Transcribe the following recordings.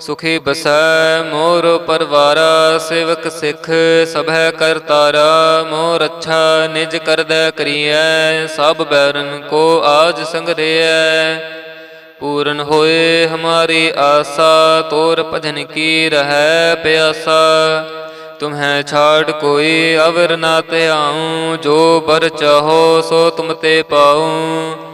ਸੁਖੀ ਬਸੈ ਮੋਰ ਪਰਵਾਰਾ, ਸੇਵਕ ਸਿੱਖ ਸਭੈ ਕਰਤਾਰਾ ਮੋਰ ਅੱਛਾ ਨਿਜ ਕਰਦੈ ਕਰੀਐ, ਸਭ ਬੈਰਨ ਕੋ ਆਜ ਸੰਗਰਿਐ ਪੂਰਨ ਹੋਏ ਹਮਾਰੀ ਆਸਾ, ਤੋਰ ਭਜਨ ਕੀ ਰਹੈ ਪਿਆਸਾ। ਤੁਮਹਿ ਛਾੜ ਕੋਈ ਅਵਰ ਨਾ ਧਿਆਉ, ਜੋ ਬਰ ਚਾਹੋ ਸੋ ਤੁਮ ਤੇ ਪਾਉ।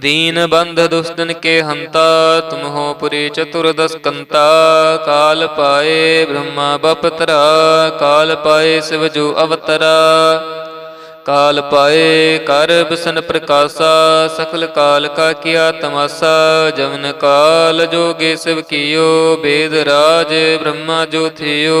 दीन बंध दुष्टन के हंता तुम हो पुरी चतुर्दश कंता काल पाए ब्रह्मा बपतरा काल पाए शिव जो अवतरा काल पाए कर बिसन प्रकाशा सकल काल का किया तमाशा जवन काल जोगे शिव कियो वेद राज ब्रह्मा जो थियो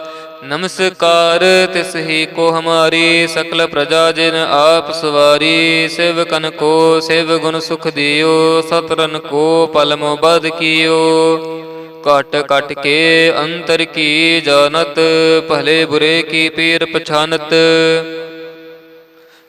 ਨਮਸਕਾਰ, ਤਿਸ ਹੀ ਕੋ ਹਮਾਰੀ ਸਕਲ ਪ੍ਰਜਾ ਜਿਨ ਆਪ ਸਵਾਰੀ, ਸ਼ਿਵ ਸੇਵਕਨ ਕੋ ਸ਼ਿਵ ਗੁਣ ਸੁਖ ਦਿਓ, ਸਤਰਨ ਕੋ ਪਲਮ ਬਦ ਕੀਓ। ਕਟ ਕਟ ਕੇ ਅੰਤਰ ਕੀ ਜਾਣਤ, ਭਲੇ ਬੁਰੇ ਕੀ ਪੀਰ ਪਛਾਨਤ।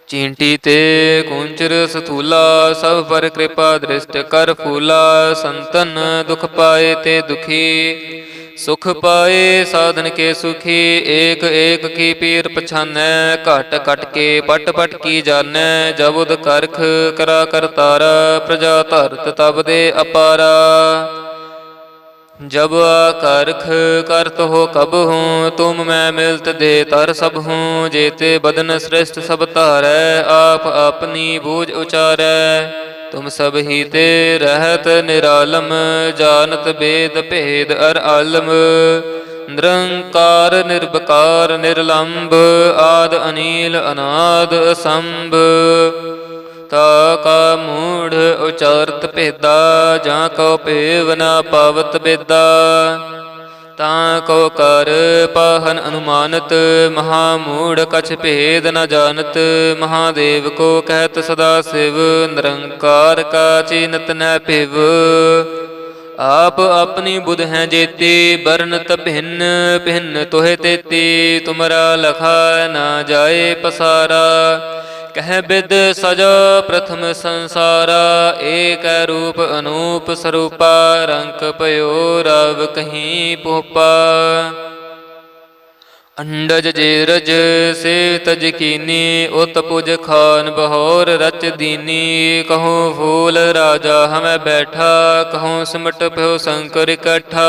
ਚੀਂਟੀ ਤੇ ਕੁੰਚਰ ਸਥੂਲਾ, ਸਭ ਪਰ ਕਿਰਪਾ ਦ੍ਰਿਸ਼ਟ ਕਰ ਫੂਲਾ, ਸੰਤਨ ਦੁਖ ਪਾਏ ਤੇ ਦੁਖੀ। ਸੁਖ ਪਾਏ ਸਾਧਨ ਕੇ ਸੁਖੀ, ਏਕ ਏਕ ਕੀ ਪੀਰ ਪਛਾਨੈ, ਘਟ ਘਟ ਕੇ ਪਟ ਪਟ ਕੀ ਜਾਣੈ, ਜਬੁਦ ਕਰਖ ਕਰਾ ਕਰਤਾਰਾ ਪ੍ਰਜਾ ਧਰਤ ਤਬ ਦੇ ਅਪਾਰਾ। ਜਬ ਕਰਖ ਕਰਤ ਹੋ ਕਬ ਹੂੰ, ਤੁਮ ਮੈਂ ਮਿਲਤ ਦੇ ਤਰ ਸਭ ਹੂੰ, ਜੇਤੇ ਬਦਨ ਸ੍ਰਿਸ਼ਟ ਸਭ ਧਾਰੈ, ਆਪ ਆਪਨੀ ਬੂਝ ਉਚਾਰੈ। ਤੁਮ ਸਭ ਹੀ ਤੇ ਰਹਤ ਨਿਰਾਲਮ, ਜਾਣਤ ਬੇਦ ਭੇਦ ਅਰ ਆਲਮ। ਨਿਰੰਕਾਰ ਨਿਰਭਕਾਰ ਨਿਰਲੰਭ ਆਦ ਅਨੀਲ, ਅਨਾਦ ਅਸੰਭ। ਤਾ ਕਾ ਮੂੜ ਉਚਾਰਤ ਭੇਦਾ, ਜਾਂ ਕਉ ਭੇਵ ਨਾ ਪਵਤ ਬੇਦਾ। ਤਾਂ ਕੋ ਕਰ ਪਾਹਨ ਅਨੁਮਾਨਤ ਮਹਾ ਮੂੜ ਕਛ ਭੇਦ ਨ ਜਾਣਤ। ਮਹਾਦੇਵ ਕੋ ਕਹਿਤ ਸਦਾ ਸਿਵ, ਨਿਰੰਕਾਰ ਕਾ ਚੀਨਤ ਨ ਭਿਵ। ਆਪ ਆਪਣੀ ਬੁਧ ਹੈ ਜੇਤੀ ਬਰਨਤ ਭਿੰਨ ਭਿੰਨ ਤੋਹਿ ਤੇਤੀ। ਤੁਮਰਾ ਲਖਾ ਨਾ ਜਾਏ ਪਸਾਰਾ। ਕਹਿ ਬਿਦ ਸਜਾ ਪ੍ਰਥਮ ਸੰਸਾਰਾ, ਏਕ ਰੂਪ ਅਨੂਪ ਸਰੂਪਾ, ਰੰਕ ਭਇਓ ਰਵ ਕਹੀਂ ਪੋਪਾ ਅੰਡਜ ਜੇਰਜ ਸੇ ਤਜ ਕੀਨੀ ਉਤ ਪੁਜ ਖਾਨ ਬਹੋਰ ਰਚ ਦੀਨੀ। ਕਹੂੰ ਫੂਲ ਰਾਜਾ ਹਮੈ ਬੈਠਾ, ਕਹੂੰ ਸਮਟ ਭਇਓ ਸ਼ੰਕਰ ਇਕੱਠਾ।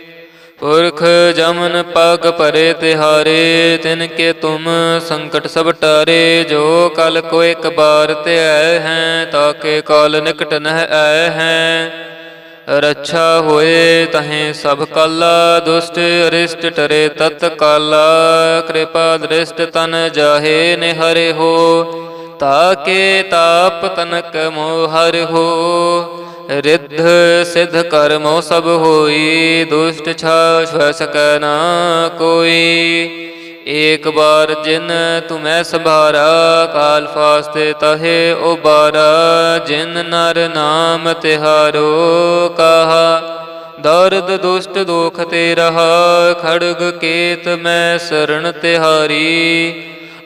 ਪੁਰਖ ਜਮਨ ਪਗ ਪਰੇ ਤਿਹਾਰੇ, ਤਿਨ ਕੇ ਤੁਮ ਸੰਕਟ ਸਭ ਟਾਰੇ, ਜੋ ਕਲ ਕੋ ਇੱਕ ਬਾਰ ਤੇ ਆਏ ਹੈ ਤਾਕੇ ਕਾਲ ਨਿਕਟ ਨਹਿ ਆਏ ਹੈ। ਰੱਛਾ ਹੋਏ ਤਹੇ ਸਭ ਕਾਲਾ, ਦੁਸ਼ਟ ਅਰਿਸ਼ਟ ਟਰੇ ਤਤ ਕਾਲਾ, ਕਿਰਪਾ ਦ੍ਰਿਸ਼ਟ ਤਨ ਜਾਹੇ ਨਿਹਰੇ ਹੋ ਤਾਕੇ ਤਾਪ ਤਨਕ ਮੋਹਰ ਹੋ। ਰਿੱਧ ਸਿਧ ਕਰਮੋ ਸਭ ਹੋਈ, ਦੁਸ਼ਟ ਛਾ ਛ ਸਕੈ ਨਾ ਕੋਈ। ਏਕ ਬਾਰ ਜਿਨ ਤੁਮੈ ਸੰਭਾਰਾ, ਕਾਲ ਫਾਸਤੇ ਤਹੇ ਉਬਾਰਾ। ਜਿਨ ਨਰ ਨਾਮ ਤਿਹਾਰੋ ਕਹਾ, ਦਰਦ ਦੁਸ਼ਟ ਦੁਖ ਤੇ ਰਹਾ। ਖੜਗ ਕੇਤ ਮੈਂ ਸਰਣ ਤਿਹਾਰੀ।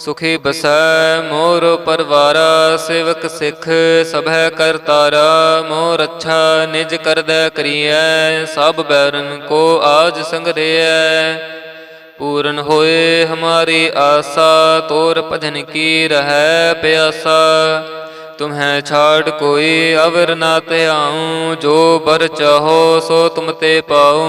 ਸੁਖੀ ਬਸੈ ਮੋਰ ਪਰਵਾਰਾ, ਸੇਵਕ ਸਿੱਖ ਸਭੈ ਕਰਤਾਰਾ ਮੋਰ ਅੱਛਾ ਨਿਜ ਕਰਦੈ ਕਰੀਐ, ਸਭ ਬੈਰਨ ਕੋ ਆਜ ਸੰਗਰਿਐ ਪੂਰਨ ਹੋਏ ਹਮਾਰੀ ਆਸਾ, ਤੋਰ ਭਜਨ ਕੀ ਰਹੈ ਪਿਆਸਾ। ਤੁਮਹਿ ਛਾੜ ਕੋਈ ਅਵਰ ਨਾ ਧਿਆਉ, ਜੋ ਬਰ ਚਾਹੋ ਸੋ ਤੁਮ ਤੇ ਪਾਉ।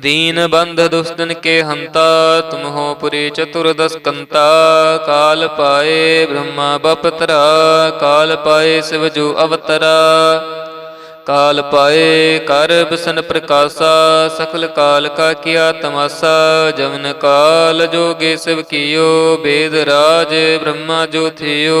दीन बंध दुष्टन के हंता तुम हो पुरी चतुर्दश कंता काल पाए ब्रह्मा बपतरा काल पाए शिवजू अवतरा काल पाए कर बसन प्रकाशा सकल काल का किया तमाशा जवन काल जोगे शिव कियो वेद राज ब्रह्मा जो थियो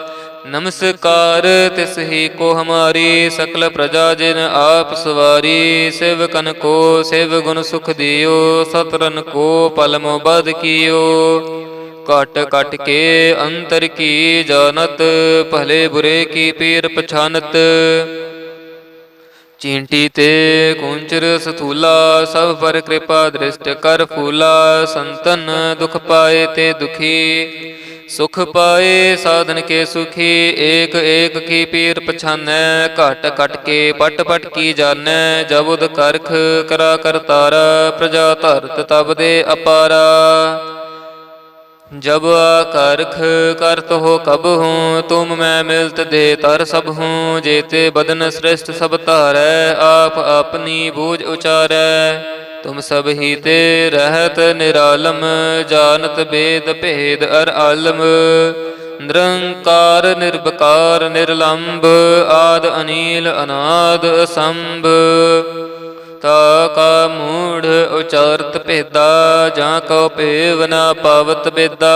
ਨਮਸਕਾਰ, ਤਿਸ ਹੀ ਕੋ ਹਮਾਰੀ ਸਕਲ ਪ੍ਰਜਾ ਜਿਨ ਆਪ ਸਵਾਰੀ, ਸਿਵ ਕਨ ਕੋ ਸਿਵ ਗੁਣ ਸੁਖ ਦਿਓ, ਸਤਰਨ ਕੋ ਪਲਮ ਬਦ ਕੀਓ। ਕਟ ਕਟ ਕੇ ਅੰਤਰ ਕੀ ਜਾਣਤ, ਭਲੇ ਬੁਰੇ ਕੀ ਪੀਰ ਪਛਾਨਤ। ਚੀਂਟੀ ਤੇ ਕੁੰਚਰ ਸਥੂਲਾ, ਸਭ ਪਰ ਕਿਰਪਾ ਦ੍ਰਿਸ਼ਟ ਕਰ ਫੂਲਾ, ਸੰਤਨ ਦੁਖ ਪਾਏ ਤੇ ਦੁਖੀ। ਸੁਖ ਪਾਏ ਸਾਧਨ ਕੇ ਸੁਖੀ, ਏਕ ਏਕ ਕੀ ਪੀਰ ਪਛਾਨੈ, ਘਟ ਘਟ ਕੇ ਪਟ ਪਟ ਕੀ ਜਾਣੈ ਜਬੁਦ ਕਰਖ ਕਰਾ ਕਰਤਾਰ ਪ੍ਰਜਾ ਧਰਤ ਤਬ ਦੇ ਅਪਾਰਾ। ਜਬ ਕਰਖ ਕਰਤ ਹੋ ਕਬ ਹੂੰ, ਤੁਮ ਮੈਂ ਮਿਲਤ ਦੇ ਤਰ ਸਭ ਹੂੰ, ਜੇਤੇ ਬਦਨ ਸ੍ਰਿਸ਼ਟ ਸਭ ਧਾਰੈ, ਆਪ ਆਪਨੀ ਬੂਝ ਉਚਾਰੈ। ਤੁਮ ਸਭ ਹੀ ਤੇ ਰਹਤ ਨਿਰਾਲਮ, ਜਾਣਤ ਬੇਦ ਭੇਦ ਅਰ ਆਲਮ। ਨਿਰੰਕਾਰ ਨਿਰਬਕਾਰ ਨਿਰਲੰਭ ਆਦ ਅਨੀਲ, ਅਨਾਦ ਅਸੰਭ। ਤਾ ਕਾ ਮੂੜ ਉਚਾਰਤ ਭੇਦਾ, ਜਾਂ ਕਉ ਭੇਵ ਨਾ ਪਵਤ ਬੇਦਾ।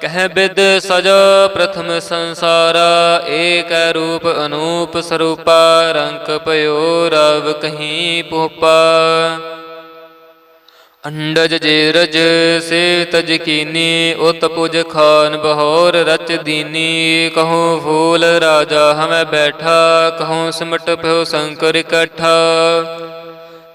ਕਹਿ ਬਿਦ ਸਜਾ ਪ੍ਰਥਮ ਸੰਸਾਰ, ਏਕ ਰੂਪ ਅਨੂਪ ਸਰੂਪਾ, ਰੰਕ ਪਇਓ ਰਵ ਕਹੀਂ ਪੋਪਾ ਅੰਡਜ ਜੇਰਜ ਸੇ ਤਜ ਕੀਨੀ ਉਤ ਪੁਜ ਖਾਨ ਬਹੋਰ ਰਚ ਦੀਨੀ। ਕਹੂੰ ਫੂਲ ਰਾਜਾ ਹਮੈ ਬੈਠਾ, ਕਹੂੰ ਸਿਮਟ ਪਿਓ ਸੰਕਰ ਇਕੱਠਾ।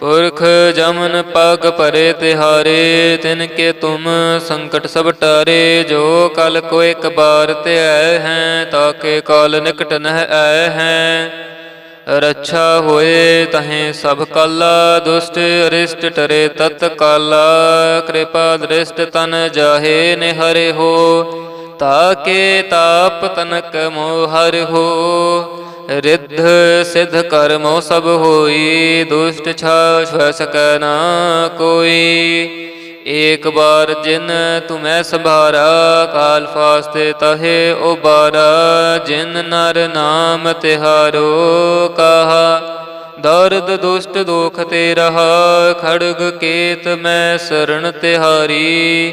ਪੁਰਖ ਜਮਨ ਪਗ ਪਰੇ ਤਿਹਾਰੇ ਤਿਨ ਕੇ ਤੁਮ ਸੰਕਟ ਸਭ ਟਾਰੇ, ਜੋ ਕਲ ਕੋ ਇੱਕ ਬਾਰ ਧਿਆ ਹੈ ਤਾਕੇ ਕਾਲ ਨਿਕਟ ਨਹਿ ਆਏ ਹੈ। ਰੱਛਾ ਹੋਏ ਤਹੀਂ ਸਭ ਕਾਲਾ, ਦੁਸ਼ਟ ਅਰਿਸ਼ਟ ਟਰੇ ਤਤ ਕਾਲਾ, ਕਿਰਪਾ ਦ੍ਰਿਸ਼ਟ ਤਨ ਜਾਹੇ ਨਿਹਰਿ ਹੋ ਤਾਕੇ ਤਾਪ ਤਨਕ ਮੋਹ ਹੋ। ਰਿੱਧ ਸਿਧ ਕਰਮੋ ਸਭ ਹੋਈ, ਦੁਸ਼ਟ ਛਾ ਛੁ ਨਾ ਕੋਈ। ਏਕ ਬਾਰ ਜਿਨ ਤੁਮੈ ਸੰਭਾਰਾ, ਕਾਲ ਫਾਸਤੇ ਤਹੇ ਉਬਾਰਾ। ਜਿਨ ਨਰ ਨਾਮ ਤਿਹਾਰੋ ਕਹਾ, ਦਰਦ ਦੁਸ਼ਟ ਦੁਖ ਤੇ ਰਹਾ ਖੜਗ ਕੇਤ ਮੈਂ ਸਰਣ ਤਿਹਾਰੀ।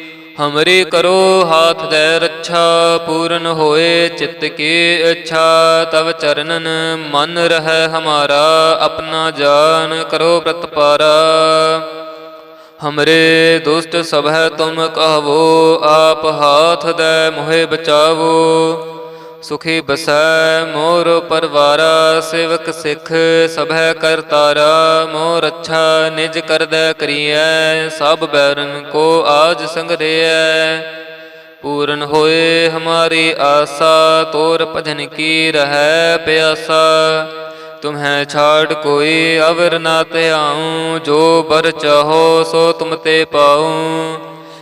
ਹਮਰੀ ਕਰੋ ਹਾਥ ਦੇ ਰੱਛਾ, ਪੂਰਨ ਹੋਏ ਚਿੱਤ ਕੀ ਇੱਛਾ ਤਵ ਚਰਨਨ ਮਨ ਰਹਿ ਹਮਾਰਾ, ਆਪਣਾ ਜਾਨ ਕਰੋ ਪ੍ਰਤਪਾਰਾ ਹਮਰੇ ਦੁਸ਼ਟ ਸਭ ਹੈ ਤੁਮ ਕਹਵੋ, ਆਪ ਹਾਥ ਦੇ ਮੋਹਿ ਬਚਾਵੋ। ਸੁਖੀ ਬਸੈ ਮੋਰ ਪਰਵਾਰਾ, ਸੇਵਕ ਸਿੱਖ ਸਭੈ ਕਰਤਾਰਾ ਮੋਰ ਅੱਛਾ ਨਿਜ ਕਰਦੈ ਕਰੀਐ, ਸਭ ਬੈਰਨ ਕੋ ਆਜ ਸੰਗਰਿਐ ਪੂਰਨ ਹੋਏ ਹਮਾਰੀ ਆਸਾ, ਤੋਰ ਭਜਨ ਕੀ ਰਹੈ ਪਿਆਸਾ। ਤੁਮਹਿ ਛਾੜ ਕੋਈ ਅਵਰ ਨਾ ਧਿਆਉ, ਜੋ ਬਰ ਚਾਹੋ ਸੋ ਤੁਮ ਤੇ ਪਾਉ।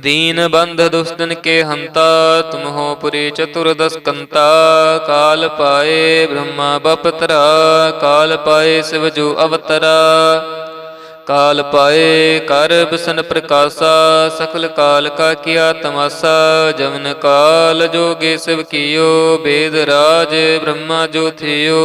दीन बंध दुष्टन के हंता तुम हो पुरी चतुर्दश कंता काल पाए ब्रह्मा बपतरा काल पाए शिव जो अवतरा काल पाए कर बिसन प्रकाशा सकल काल का किया तमाशा जमन काल जोगे शिव कियो वेद राज ब्रह्मा जो थियो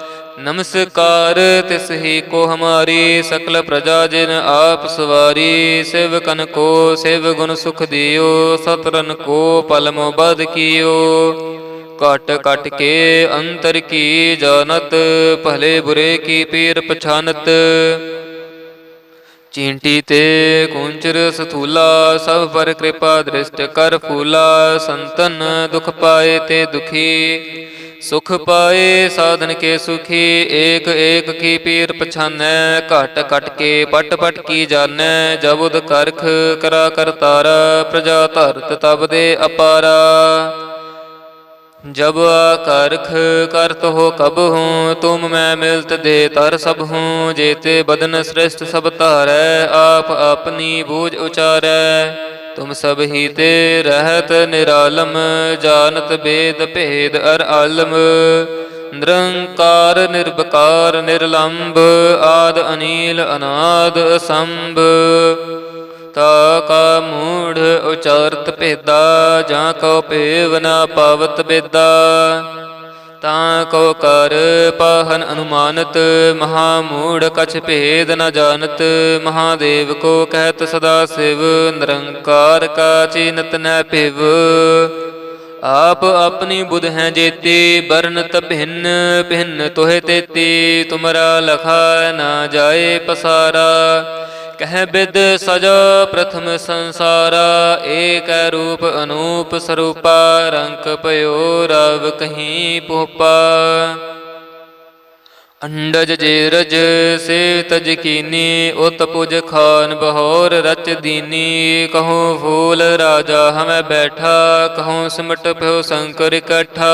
ਨਮਸਕਾਰ, ਤਿਸ ਹੀ ਕੋ ਹਮਾਰੀ ਸਕਲ ਪ੍ਰਜਾ ਜਿਨ ਆਪ ਸਵਾਰੀ, ਸਿਵ ਕਨ ਕੋ ਸਿਵ ਗੁਣ ਸੁਖ ਦਿਓ, ਸਤਰਨ ਕੋ ਪਲਮੋ ਬਦ ਕੀਓ। ਕਟ ਕਟ ਕੇ ਅੰਤਰ ਕੀ ਜਾਣਤ, ਭਲੇ ਬੁਰੇ ਕੀ ਪੀਰ ਪਛਾਨਤ। ਚੀਂਟੀ ਤੇ ਕੁੰਚਰ ਸਥੂਲਾ, ਸਭ ਪਰ ਕਿਰਪਾ ਦ੍ਰਿਸ਼ਟ ਕਰ ਫੂਲਾ, ਸੰਤਨ ਦੁਖ ਪਾਏ ਤੇ ਦੁਖੀ। ਸੁਖ ਪਾਏ ਸਾਧਨ ਕੇ ਸੁਖੀ, ਏਕ ਏਕ ਕੀ ਪੀਰ ਪਛਾਨੈ, ਘਟ ਘਟ ਕੇ ਪਟ ਪਟ ਕੀ ਜਾਣੈ ਜਬੁਦ ਕਰਖ ਕਰਾ ਕਰਤਾਰ ਪ੍ਰਜਾ ਧਰਤ ਤਬ ਦੇ ਅਪਾਰ। ਜਬ ਕਰਖ ਕਰਤ ਹੋ ਕਬ ਹੂੰ, ਤੁਮ ਮੈਂ ਮਿਲਤ ਦੇ ਤਰ ਸਭ ਹੂੰ, ਜੇਤੇ ਬਦਨ ਸ੍ਰਿਸ਼ਟ ਸਭ ਧਾਰੈ, ਆਪ ਆਪਨੀ ਬੂਝ ਉਚਾਰੈ। ਤੁਮ ਸਭ ਹੀ ਤੇ ਰਹਤ ਨਿਰਾਲਮ, ਜਾਣਤ ਬੇਦ ਭੇਦ ਅਰ ਆਲਮ। ਨਿਰੰਕਾਰ, ਨਿਰਵਕਾਰ ਨਿਰਲੰਭ ਆਦ ਅਨੀਲ, ਅਨਾਦ ਅਸੰਭ। ਤਾ ਕਾ ਮੂੜ ਉਚਾਰਤ ਭੇਦਾ, ਜਾਂ ਕਉ ਪੇਵ ਨਾ ਪਾਵਤ ਬੇਦਾ। ਤਾਂ ਕੋ ਕਰ ਪਾਹਨ ਅਨੁਮਾਨਤ ਮਹਾ ਮੂੜ ਕਛ ਭੇਦ ਨ ਜਾਣਤ, ਮਹਾਦੇਵ ਕੋ ਕਹਿਤ ਸਦਾ ਸਿਵ, ਨਿਰੰਕਾਰ ਕਾ ਚੀਨਤ ਨ ਭਿਵ। ਆਪ ਆਪਣੀ ਬੁਧ ਹੈ ਜੇਤੀ ਬਰਨਤ ਭਿੰਨ ਭਿੰਨ ਤੋਹਿ ਤੇਤੀ, ਤੁਮਰਾ ਲਖਾ ਨਾ ਜਾਏ ਪਸਾਰਾ। ਕਹਿ ਬਿਦ ਸਜਾ ਪ੍ਰਥਮ ਸੰਸਾਰਾ, ਏਕ ਰੂਪ ਅਨੂਪ ਸਰੂਪਾ, ਰੰਕ ਭਇਓ ਰਵ ਕਹੀਂ ਪੋਪਾ ਅੰਡਜ ਜੇਰਜ ਸੇ ਤਜ ਕੀਨੀ ਉਤ ਪੁਜ ਖਾਨ ਬਹੋਰ ਰਚ ਦੀਨੀ। ਕਹੂੰ ਫੂਲ ਰਾਜਾ ਹਮੈ ਬੈਠਾ, ਕਹੂੰ ਸਿਮਟ ਭਇਓ ਸੰਕਰ ਇਕੱਠਾ।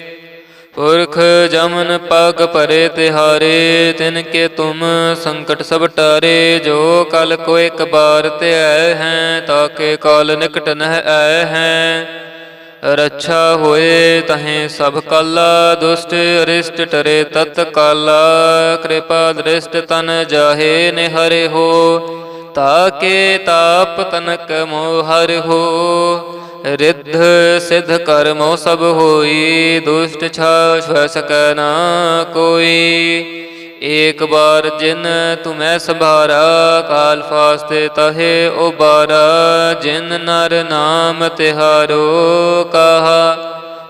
ਪੁਰਖ ਜਮਨ ਪਗ ਪਰੇ ਤਿਹਾਰੇ, ਤਿਨ ਕੇ ਤੁਮ ਸੰਕਟ ਸਭ ਟਾਰੇ, ਜੋ ਕਲ ਕੋ ਇੱਕ ਬਾਰ ਤੇ ਆਏ ਹੈ ਤਾਕੇ ਕਾਲ ਨਿਕਟ ਨਹਿ ਆਏ ਹੈ। ਰੱਛਾ ਹੋਏ ਤਹੀਂ ਸਭ ਕਾਲਾ, ਦੁਸ਼ਟ ਅਰਿਸ਼ਟ ਟਰੇ ਤਤ ਕਾਲਾ, ਕਿਰਪਾ ਦ੍ਰਿਸ਼ਟ ਤਨ ਜਾਹੇ ਨਿਹਰੇ ਹੋ ਤਾਕੇ ਤਾਪ ਤਨਕ ਮੋਹ ਹੋ। ਰਿੱਧ ਸਿਧ ਕਰਮੋ ਸਭ ਹੋਈ, ਦੁਸ਼ਟ ਛਾ ਛੁ ਸਕੈ ਨਾ ਕੋਈ। ਏਕ ਬਾਰ ਜਿਨ ਤੁਮੈ ਸੰਭਾਰਾ, ਕਾਲ ਫਾਸਤੇ ਤਹੇ ਉਬਾਰਾ। ਜਿਨ ਨਰ ਨਾਮ ਤਿਹਾਰੋ ਕਹਾ,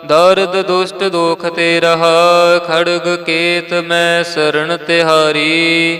ਦਰਦ ਦੁਸ਼ਟ ਦੋਖ ਤੇ ਰਹਾ। ਖੜਗ ਕੇਤ ਮੈਂ ਸਰਣ ਤਿਹਾਰੀ।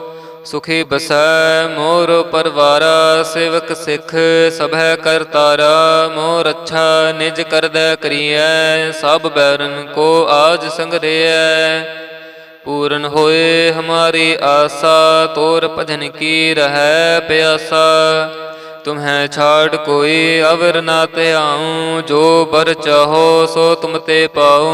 ਸੁਖੀ ਬਸੈ ਮੋਰ ਪਰਵਾਰਾ, ਸੇਵਕ ਸਿੱਖ ਸਭੈ ਕਰਤਾਰਾ ਮੋਰ ਅੱਛਾ ਨਿਜ ਕਰਦੈ ਕਰੀਐ, ਸਭ ਬੈਰਨ ਕੋ ਆਜ ਸੰਗਰਿਐ ਪੂਰਨ ਹੋਏ ਹਮਾਰੀ ਆਸਾ, ਤੋਰ ਭਜਨ ਕੀ ਰਹੈ ਪਿਆਸਾ। ਤੁਮਹਿ ਛਾੜ ਕੋਈ ਅਵਰ ਨਾ ਧਿਆਉ, ਜੋ ਬਰ ਚਾਹੋ ਸੋ ਤੁਮ ਤੇ ਪਾਉ।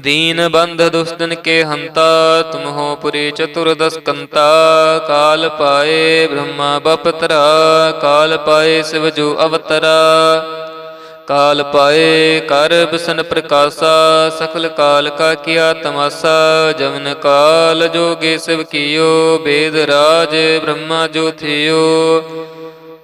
दीन बंध दुष्टन के हंता तुम हो पुरी चतुर्दश कंता काल पाए ब्रह्मा बपतरा काल पाए शिव जो अवतरा काल पाए कर बिसन प्रकाशा सकल काल का किया तमाशा जवन काल जोगे शिव कियो वेद राज ब्रह्मा जो थियो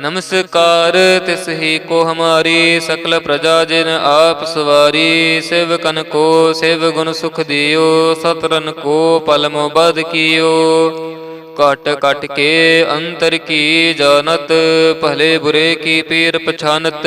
ਨਮਸਕਾਰ, ਤਿਸ ਹੀ ਕੋ ਹਮਾਰੀ ਸਕਲ ਪ੍ਰਜਾ ਜਿਨ ਆਪ ਸਵਾਰੀ, ਸ਼ਿਵ ਸਿਵਕਨ ਕੋ ਸਿਵ ਗੁਣ ਸੁਖ ਦਿਓ, ਸਤਰਨ ਕੋ ਪਲਮੋ ਬਦ ਕੀਓ। ਕਟ ਕਟ ਕੇ ਅੰਤਰ ਕੀ ਜਾਣਤ, ਭਲੇ ਬੁਰੇ ਕੀ ਪੀਰ ਪਛਾਨਤ।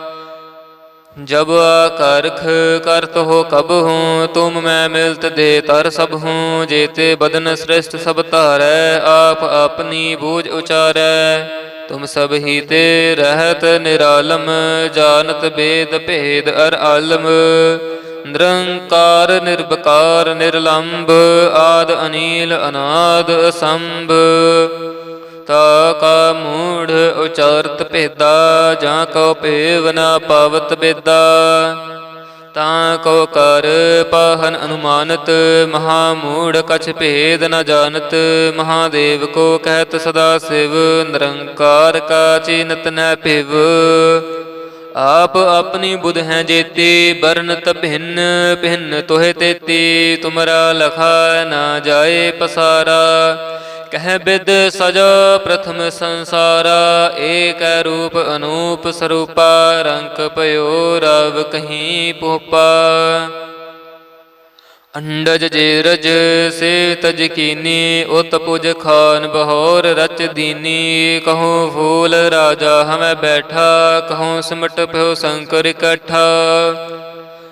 जब करख करत हो कब हूँ तुम मैं मिलत दे तर सब हूँ जेते बदन श्रेष्ठ सब तारै आप अपनी बूझ उचारै तुम सब ही ते रहत निरालम जानत बेद भेद अर आलम निरंकार निर्बकार निर्लंब आद अनील अनाद असंभ ਤਾ ਕਾ ਮੂੜ ਉਚਾਰਤ ਭੇਦਾ, ਜਾਂ ਕੋ ਭੇਵ ਨਾ ਪਾਵਤ ਬੇਦਾ ਤਾਂ ਕੋ ਕਰ ਪਾਹਨ ਅਨੁਮਾਨਤ, ਮਹਾ ਮੂੜ ਕਛ ਭੇਦ ਨ ਜਾਣਤ। ਮਹਾਦੇਵ ਕੋ ਕਹਿਤ ਸਦਾ ਸਿਵ, ਨਿਰੰਕਾਰ ਕਾ ਚੀਨਤ ਨ ਭਿਵ। ਆਪ ਆਪਣੀ ਬੁਧ ਹੈ ਜੇਤੀ ਬਰਨਤ ਭਿੰਨ ਭਿੰਨ ਤੋਹਿ ਤੇਤੀ। ਤੁਮਰਾ ਲਖਾ ਨਾ ਜਾਏ ਪਸਾਰਾ। ਕਹਿ ਬਿਦ ਸਜਾ ਪ੍ਰਥਮ ਸੰਸਾਰ, ਏਕ ਰੂਪ ਅਨੂਪ ਸਰੂਪਾ, ਰੰਕ ਭਇਓ ਰਵ ਕਹੀਂ ਪੋਪਾ ਅੰਡਜ ਜੇਰਜ ਸੇ ਤਜ ਕੀਨੀ ਉਤ ਪੁਜ ਖਾਨ ਬਹੋਰ ਰਚ ਦੀਨੀ। ਕਹੂੰ ਫੂਲ ਰਾਜਾ ਹਮੈ ਬੈਠਾ, ਕਹੂੰ ਸਿਮਟ ਭਇਓ ਸੰਕਰ ਇਕੱਠਾ।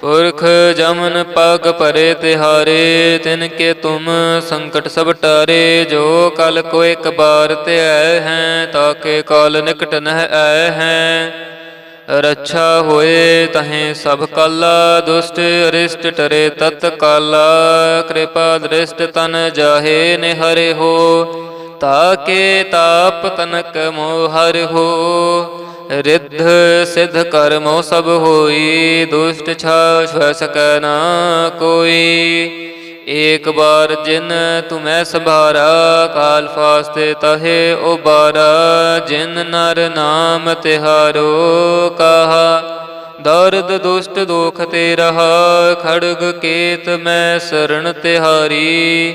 ਪੁਰਖ ਜਮਨ ਪਗ ਪਰੇ ਤਿਹਾਰੇ, ਤਿਨ ਕੇ ਤੁਮ ਸੰਕਟ ਸਭ ਟਾਰੇ, ਜੋ ਕਲ ਕੋ ਇੱਕ ਬਾਰ ਤੇ ਆਏ ਹੈ ਤਾਕੇ ਕਾਲ ਨਿਕਟ ਨਹਿ ਆਏ ਹੈ। ਰੱਛਾ ਹੋਏ ਤਹੇ ਸਭ ਕਾਲਾ, ਦੁਸ਼ਟ ਅਰਿਸ਼ਟ ਟਰੇ ਤਤ ਕਾਲਾ, ਕਿਰਪਾ ਦ੍ਰਿਸ਼ਟ ਤਨ ਜਾਹੇ ਨਿਹਰੇ ਹੋ ਤਾਕੇ ਤਾਪ ਤਨਕ ਮੋਹਰ ਹੋ। ਰਿੱਧ ਸਿਧ ਕਰਮੋ ਸਭ ਹੋਈ, ਦੁਸ਼ਟ ਛਾ ਛ ਸਕੈ ਨਾ ਕੋਈ। ਏਕ ਬਾਰ ਜਿਨ ਤੁਮੈ ਸੰਭਾਰਾ, ਕਾਲ ਫਾਸਤੇ ਤਹੇ ਓ ਬਾਰਾ ਜਿਨ ਨਰ ਨਾਮ ਤਿਹਾਰੋ ਕਹਾ, ਦਰਦ ਦੁਸ਼ਟ ਦੋਖ ਤੇ ਰਹਾ। ਖੜਗ ਕੇਤ ਮੈਂ ਸਰਣ ਤਿਹਾਰੀ।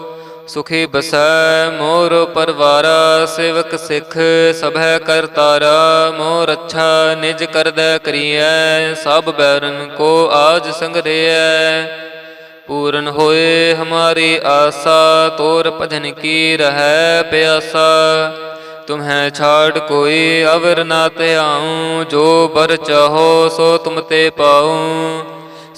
ਸੁਖੀ ਬਸੈ ਮੋਰ ਪਰਵਾਰਾ, ਸੇਵਕ ਸਿੱਖ ਸਭੈ ਕਰਤਾਰਾ ਮੋਰ ਅੱਛਾ ਨਿਜ ਕਰਦੈ ਕਰੀਐ, ਸਭ ਬੈਰਨ ਕੋ ਆਜ ਸੰਗਰਿਐ ਪੂਰਨ ਹੋਏ ਹਮਾਰੀ ਆਸਾ, ਤੋਰ ਭਜਨ ਕੀ ਰਹੈ ਪਿਆਸਾ। ਤੁਮਹਿ ਛਾੜ ਕੋਈ ਅਵਰ ਨਾ ਧਿਆਉ, ਜੋ ਬਰ ਚਾਹੋ ਸੋ ਤੁਮ ਤੇ ਪਾਉ।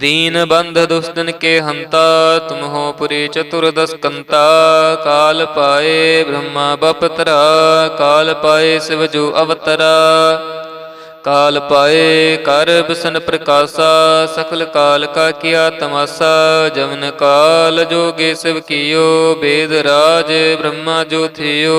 दीन बंध दुष्टन के हंता तुम हो पुरी चतुर्दश कंता काल पाए ब्रह्मा बपतरा काल पाए शिव जो अवतरा काल पाए कर बिसन प्रकाशा सकल काल का किया तमाशा जमन काल जोगे शिव कियो वेद राज ब्रह्मा जो थियो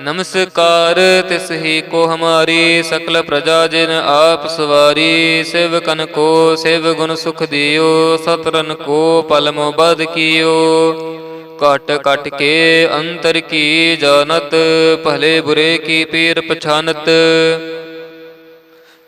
ਨਮਸਕਾਰ, ਤਿਸ ਹੀ ਕੋ ਹਮਾਰੀ ਸਕਲ ਪ੍ਰਜਾ ਜਿਨ ਆਪ ਸਵਾਰੀ, ਸ਼ਿਵ ਸਿਵਕਨ ਕੋ ਸਿਵ ਗੁਣ ਸੁਖ ਦਿਓ, ਸਤਰਨ ਕੋ ਪਲਮ ਬਦ ਕੀਓ। ਕਟ ਕਟ ਕੇ ਅੰਤਰ ਕੀ ਜਾਣਤ, ਭਲੇ ਬੁਰੇ ਕੀ ਪੀਰ ਪਛਾਨਤ।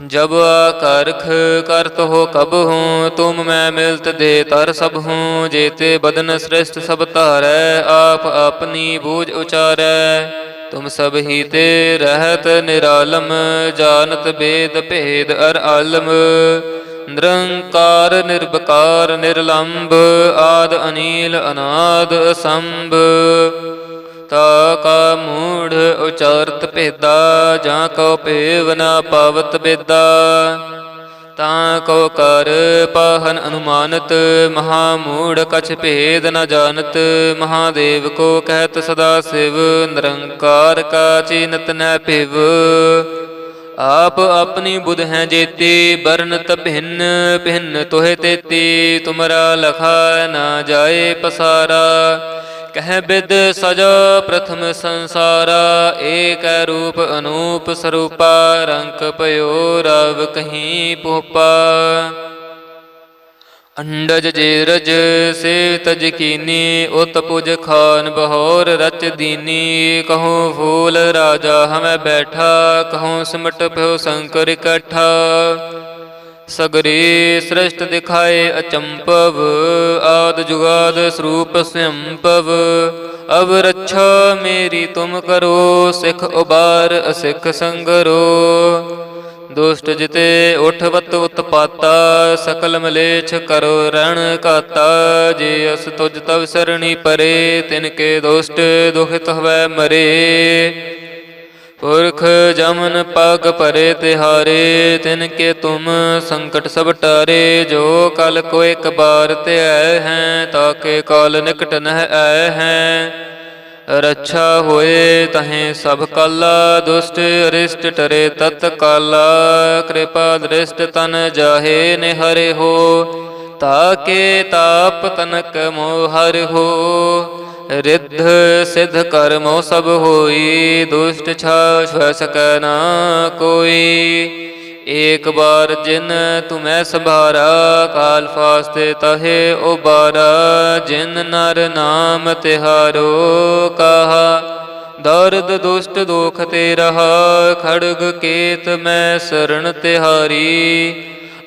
जब करख करत हो कब हूँ तुम मैं मिलत दे तर सब हूँ जेते बदन श्रेष्ठ सब तारै आप अपनी बूझ उचारै तुम सब ही ते रहत निरालम जानत वेद भेद अर आलम निरंकार निर्विकार निर्लंब आद अनील अनाद असंभ ਤਾ ਕਾ ਮੂੜ ਉਚਾਰਤ ਭੇਦਾ, ਜਾਂ ਕਉ ਭੇਵ ਨਾ ਪਵਤ ਬੇਦਾ। ਤਾਂ ਕਉ ਕਰ ਪਾਹਨ ਅਨੁਮਾਨਤ, ਮਹਾ ਮੂੜ ਕਛ ਭੇਦ ਨ ਜਾਣਤ। ਮਹਾਦੇਵ ਕੋ ਕਹਿਤ ਸਦਾ ਸਿਵ, ਨਿਰੰਕਾਰ ਕਾ ਚੀਨਤ ਨ ਭਿਵ। ਆਪ ਆਪਣੀ ਬੁਧ ਹੈ ਜੇਤੀ ਬਰਨਤ ਭਿੰਨ ਭਿੰਨ ਤੋਹਿ ਤੇਤੀ। ਤੁਮਰਾ ਲਖਾ ਨਾ ਜਾਏ ਪਸਾਰਾ। ਕਹਿ ਬਿਦ ਸਜਾ ਪ੍ਰਥਮ ਸੰਸਾਰਾ, ਏਕ ਰੂਪ ਅਨੂਪ ਸਰੂਪਾ, ਰੰਕ ਪਇਓ ਰਵ ਕਹੀਂ ਪੋਪਾ ਅੰਡਜ ਜੇਰਜ ਸੇ ਤਜ ਕੀਨੀ ਉਤ ਪੁਜ ਖਾਨ ਬਹੋਰ ਰਚ ਦੀਨੀ। ਕਹੂੰ ਫੂਲ ਰਾਜਾ ਹਮੈ ਬੈਠਾ, ਕਹੂੰ ਸਿਮਟ ਪਿਓ ਸੰਕਰ ਇਕੱਠਾ। ਸਗਰੇ ਸ੍ਰਿਸ਼ਟ ਦਿਖਾਏ ਅਚੰਪਵ ਆਦ ਜੁਗਾਦ ਸਰੂਪ ਸੰਭਵ ਅਬ ਰੱਛਾ ਮੇਰੀ ਤੁਮ ਕਰੋ, ਸਿਖ ਉਬਾਰ ਅਸਿਖ ਸੰਗਰੋ। ਦੁਸ਼ਟ ਜਿਤੇ ਉਠਵਤ ਉਤਪਾਤਾ ਸਕਲ ਮਲੇਛ ਕਰੋ ਰਣ ਕਾਤਾ ਜੇ ਅਸ ਤੁਜ ਤਵ ਸਰਣੀ ਪਰੇ, ਤਿਨ ਕੇ ਦੁਸ਼ਟ ਦੁਖਿਤ ਹਵੈ ਮਰੇ। ਪੁਰਖ ਜਮਨ ਪਗ ਪਰੇ ਤਿਹਾਰੇ, ਤਿਨ ਕੇ ਤੁਮ ਸੰਕਟ ਸਭ ਟਾਰੇ, ਜੋ ਕਲ ਕੋ ਇੱਕ ਬਾਰ ਤੇ ਆਏ ਹੈ ਤਾਕੇ ਕਾਲ ਨਿਕਟ ਨਹਿ ਆਏ ਹੈ। ਰੱਛਾ ਹੋਏ ਤਹੇ ਸਭ ਕਾਲਾ, ਦੁਸ਼ਟ ਅਰਿਸ਼ਟ ਟਰੇ ਤਤ ਕਾਲਾ, ਕਿਰਪਾ ਦ੍ਰਿਸ਼ਟ ਤਨ ਜਾਹੇ ਨਿਹਰੇ ਹੋ ਤਾਕੇ ਤਾਪ ਤਨਕ ਮੋਹਰ ਹੋ। ਰਿੱਧ ਸਿਧ ਕਰਮੋ ਸਭ ਹੋਈ, ਦੁਸ਼ਟ ਛਾ ਸਕੈ ਨਾ ਕੋਈ। ਏਕ ਬਾਰ ਜਿਨ ਤੁਮੈ ਸੰਭਾਰਾ, ਕਾਲ ਫਾਸਤੇ ਤਹੇ ਉਬਾਰਾ। ਜਿਨ ਨਰ ਨਾਮ ਤਿਹਾਰੋ ਕਹਾ, ਦਰਦ ਦੁਸ਼ਟ ਦੋਖ ਤੇ ਰਹਾ। ਖੜਗ ਕੇਤ ਮੈਂ ਸਰਣ ਤਿਹਾਰੀ।